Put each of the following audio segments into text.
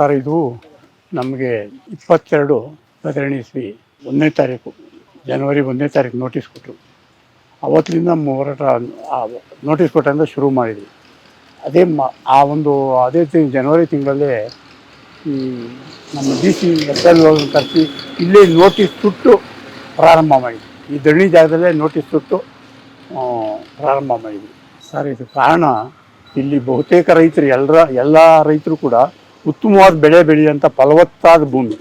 Sir, ಇದು ನಮಗೆ ಇಪ್ಪತ್ತೆರಡು ಪ್ರಕರಣಿ ಇಸ್ವಿ ಒಂದನೇ ತಾರೀಕು, ಜನವರಿ ಒಂದನೇ ತಾರೀಕು ನೋಟಿಸ್ ಕೊಟ್ಟರು ಅವತ್ತಿನಿಂದ ಹೋರಾಟ ನೋಟಿಸ್ ಕೊಟ್ಟಿಂದ ಶುರು ಮಾಡಿದ್ವಿ. ಅದೇ ಮ, ಆ ಒಂದು, ಅದೇ ತಿಂಗ್ ಜನವರಿ ತಿಂಗಳಲ್ಲೇ ಈ ನಮ್ಮ ಡಿ ಸಿ ಎಸ್ ಎಲ್ ಕರೆಸಿ ಇಲ್ಲೇ ನೋಟಿಸ್ ಸುಟ್ಟು ಪ್ರಾರಂಭ ಮಾಡಿದ್ವಿ. ಈ ದಣಿ ಜಾಗದಲ್ಲೇ ನೋಟಿಸ್ ಸುಟ್ಟು ಪ್ರಾರಂಭ ಮಾಡಿದ್ವಿ. ಸರ್, ಇದು ಕಾರಣ ಇಲ್ಲಿ ಬಹುತೇಕ ರೈತರು, ಎಲ್ಲರ, ಎಲ್ಲ ರೈತರು ಕೂಡ ಉತ್ತಮವಾದ ಬೆಳೆ ಬೆಳೆಯುವಂಥ ಫಲವತ್ತಾದ ಭೂಮಿ.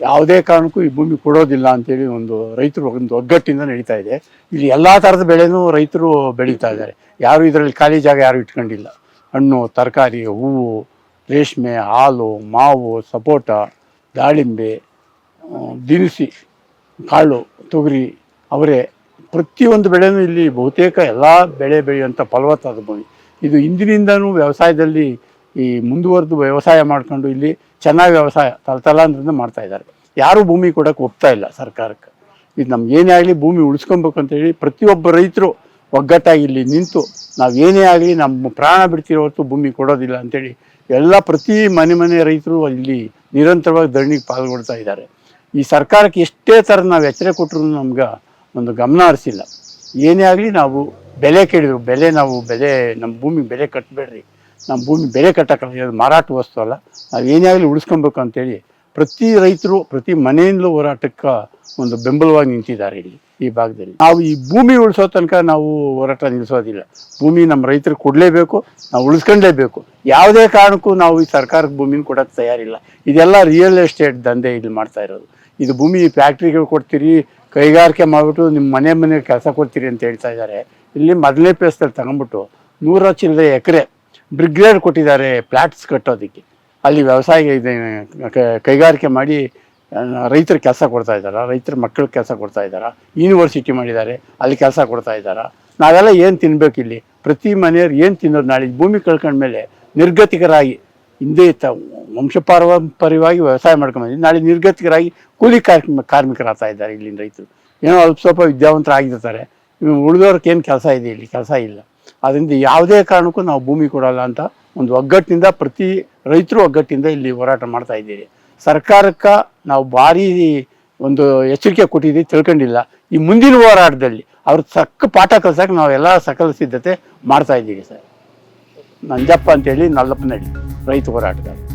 ಯಾವುದೇ ಕಾರಣಕ್ಕೂ ಈ ಭೂಮಿ ಕೊಡೋದಿಲ್ಲ ಅಂತೇಳಿ ಒಂದು ರೈತರು ಒಂದು ಒಗ್ಗಟ್ಟಿಂದ ನಡೀತಾ ಇದೆ. ಇಲ್ಲಿ ಎಲ್ಲ ಥರದ ಬೆಳೆನೂ ರೈತರು ಬೆಳೀತಾ ಇದ್ದಾರೆ. ಯಾರು ಇದರಲ್ಲಿ ಖಾಲಿ ಜಾಗ ಯಾರು ಇಟ್ಕೊಂಡಿಲ್ಲ. ಹಣ್ಣು, ತರಕಾರಿ, ಹೂವು, ರೇಷ್ಮೆ, ಹಾಲು, ಮಾವು, ಸಪೋಟ, ದಾಳಿಂಬೆ ದಿನಸಿ, ಕಾಳು, ತೊಗರಿ ಅವರೇ ಪ್ರತಿಯೊಂದು ಬೆಳೆನೂ ಇಲ್ಲಿ ಬಹುತೇಕ ಎಲ್ಲ ಬೆಳೆ ಬೆಳೆಯುವಂಥ ಫಲವತ್ತಾದ ಭೂಮಿ. ಇದು ಇಂದಿನಿಂದನೂ ವ್ಯವಸಾಯದಲ್ಲಿ ಈ ಮುಂದುವರೆದು ವ್ಯವಸಾಯ ಮಾಡ್ಕೊಂಡು ಇಲ್ಲಿ ಚೆನ್ನಾಗಿ ವ್ಯವಸಾಯ ತಲತಲಾಂದ್ರಿಂದ ಮಾಡ್ತಾ ಇದ್ದಾರೆ. ಯಾರೂ ಭೂಮಿ ಕೊಡೋಕೆ ಒಪ್ತಾ ಇಲ್ಲ ಸರ್ಕಾರಕ್ಕೆ. ಇದು ನಮ್ಗೆ ಏನೇ ಆಗಲಿ ಭೂಮಿ ಉಳಿಸ್ಕೊಬೇಕು ಅಂತೇಳಿ ಪ್ರತಿಯೊಬ್ಬ ರೈತರು ಒಗ್ಗಟ್ಟಾಗಿ ಇಲ್ಲಿ ನಿಂತು ನಾವು ಏನೇ ಆಗಲಿ ನಮ್ಮ ಪ್ರಾಣ ಬಿಡ್ತಿರೋ ಹೊರತು ಭೂಮಿ ಕೊಡೋದಿಲ್ಲ ಅಂತೇಳಿ ಎಲ್ಲ ಪ್ರತಿ ಮನೆ ಮನೆ ರೈತರು ಇಲ್ಲಿ ನಿರಂತರವಾಗಿ ಧರಣಿಗೆ ಪಾಲ್ಗೊಳ್ತಾ ಇದ್ದಾರೆ. ಈ ಸರ್ಕಾರಕ್ಕೆ ಎಷ್ಟೇ ಥರ ನಾವು ಎಚ್ಚರಿಕೆ ಕೊಟ್ಟರು ನಮ್ಗೆ ಒಂದು ಗಮನ ಹರಿಸಿಲ್ಲ. ಏನೇ ಆಗಲಿ ನಾವು ಬೆಲೆ ಕೇಳಿದ್ರು, ಬೆಲೆ ನಾವು ಬೆಲೆ ನಮ್ಮ ಭೂಮಿಗೆ ಬೆಲೆ ಕಟ್ಟಬೇಡ್ರಿ ನಮ್ಮ ಭೂಮಿ ಬೆಲೆ ಕಟ್ಟಕ್ಕಲ್ಲ ಇದು ಮಾರಾಟ ವಸ್ತು ಅಲ್ಲ. ನಾವು ಏನೇ ಆಗಲಿ ಉಳಿಸ್ಕೊಬೇಕು ಅಂತೇಳಿ ಪ್ರತಿ ರೈತರು, ಪ್ರತಿ ಮನೆಯಿಂದಲೂ ಹೋರಾಟಕ್ಕೆ ಒಂದು ಬೆಂಬಲವಾಗಿ ನಿಂತಿದ್ದಾರೆ ಇಲ್ಲಿ ಈ ಭಾಗದಲ್ಲಿ. ನಾವು ಈ ಭೂಮಿ ಉಳಿಸೋ ತನಕ ನಾವು ಹೋರಾಟ ನಿಲ್ಲಿಸೋದಿಲ್ಲ. ಭೂಮಿ ನಮ್ಮ ರೈತರಿಗೆ ಕೊಡಲೇಬೇಕು, ನಾವು ಉಳಿಸ್ಕೊಂಡೇಬೇಕು ಯಾವುದೇ ಕಾರಣಕ್ಕೂ ನಾವು ಈ ಸರ್ಕಾರಕ್ಕೆ ಭೂಮಿನ ಕೊಡೋಕ್ಕೆ ತಯಾರಿಲ್ಲ. ಇದೆಲ್ಲ ರಿಯಲ್ ಎಸ್ಟೇಟ್ ದಂಧೆ ಇಲ್ಲಿ ಮಾಡ್ತಾ ಇರೋದು. ಇದು ಭೂಮಿ ಫ್ಯಾಕ್ಟ್ರಿಗಳು ಕೊಡ್ತೀರಿ, ಕೈಗಾರಿಕೆ ಮಾಡಿಬಿಟ್ಟು ನಿಮ್ಮ ಮನೆ ಮನೆ ಕೆಲಸ ಕೊಡ್ತೀರಿ ಅಂತ ಹೇಳ್ತಾ ಇದ್ದಾರೆ. ಇಲ್ಲಿ ಮೊದಲನೇ ಪ್ಲೇಸ್ದಲ್ಲಿ ತಗೊಂಡ್ಬಿಟ್ಟು ನೂರ ಚಿಲ್ಲರೆ ಎಕರೆ ಬ್ರಿಗ್ರೇಡ್ ಕೊಟ್ಟಿದ್ದಾರೆ ಫ್ಲ್ಯಾಟ್ಸ್ ಕಟ್ಟೋದಕ್ಕೆ. ಅಲ್ಲಿ ವ್ಯವಸಾಯ ಕೈಗಾರಿಕೆ ಮಾಡಿ ರೈತರು ಕೆಲಸ ಕೊಡ್ತಾ ಇದ್ದಾರಾ, ರೈತರ ಮಕ್ಕಳಿಗೆ ಕೆಲಸ ಕೊಡ್ತಾ ಇದ್ದಾರಾ ಯೂನಿವರ್ಸಿಟಿ ಮಾಡಿದ್ದಾರೆ, ಅಲ್ಲಿ ಕೆಲಸ ಕೊಡ್ತಾ ಇದ್ದಾರಾ. ನಾವೆಲ್ಲ ಏನು ತಿನ್ಬೇಕು ಇಲ್ಲಿ? ಪ್ರತಿ ಮನೆಯವ್ರು ಏನು ತಿನ್ನೋದು ನಾಳೆ? ಭೂಮಿ ಕಳ್ಕೊಂಡ್ಮೇಲೆ ನಿರ್ಗತಿಕರಾಗಿ, ಹಿಂದೆ ತ ವಂಶಪಾರಂಪರ್ಯವಾಗಿ ವ್ಯವಸಾಯ ಮಾಡ್ಕೊಂಡ್ಬಂದು ನಾಳೆ ನಿರ್ಗತಿಕರಾಗಿ ಕೂಲಿ ಕಾರ್ಮಿಕ ಕಾರ್ಮಿಕರಾಗ್ತಾ ಇದ್ದಾರೆ ಇಲ್ಲಿನ ರೈತರು. ಏನೋ ಅಲ್ಪ ಸ್ವಲ್ಪ ವಿದ್ಯಾವಂತರಾಗಿರ್ತಾರೆ. ಉಳಿದವ್ರಿಗೆ ಏನು ಕೆಲಸ ಇದೆ ಇಲ್ಲಿ? ಕೆಲಸ ಇಲ್ಲ. ಅದರಿಂದ ಯಾವುದೇ ಕಾರಣಕ್ಕೂ ನಾವು ಭೂಮಿ ಕೊಡಲ್ಲ ಅಂತ ಒಂದು ಒಗ್ಗಟ್ಟಿನಿಂದ ಪ್ರತಿ ರೈತರು ಒಗ್ಗಟ್ಟಿನಿಂದ ಇಲ್ಲಿ ಹೋರಾಟ ಮಾಡ್ತಾ ಇದ್ದೀರಿ. ಸರ್ಕಾರಕ್ಕೆ ನಾವು ಭಾರಿ ಒಂದು ಎಚ್ಚರಿಕೆ ಕೊಟ್ಟಿದ್ದೀವಿ ತಿಳ್ಕೊಂಡಿಲ್ಲ. ಈ ಮುಂದಿನ ಹೋರಾಟದಲ್ಲಿ ಅವ್ರ ಸಕ್ಕ ಪಾಠ ಕಲ್ಸಕ್ಕೆ ನಾವೆಲ್ಲ ಸಕಲ ಸಿದ್ಧತೆ ಮಾಡ್ತಾ ಇದ್ದೀವಿ ಸರ್. ನಂಜಪ್ಪ ಅಂತೇಳಿ ನಲ್ಲಪ್ಪನಹಳ್ಳಿ ರೈತ ಹೋರಾಟಗಾರ.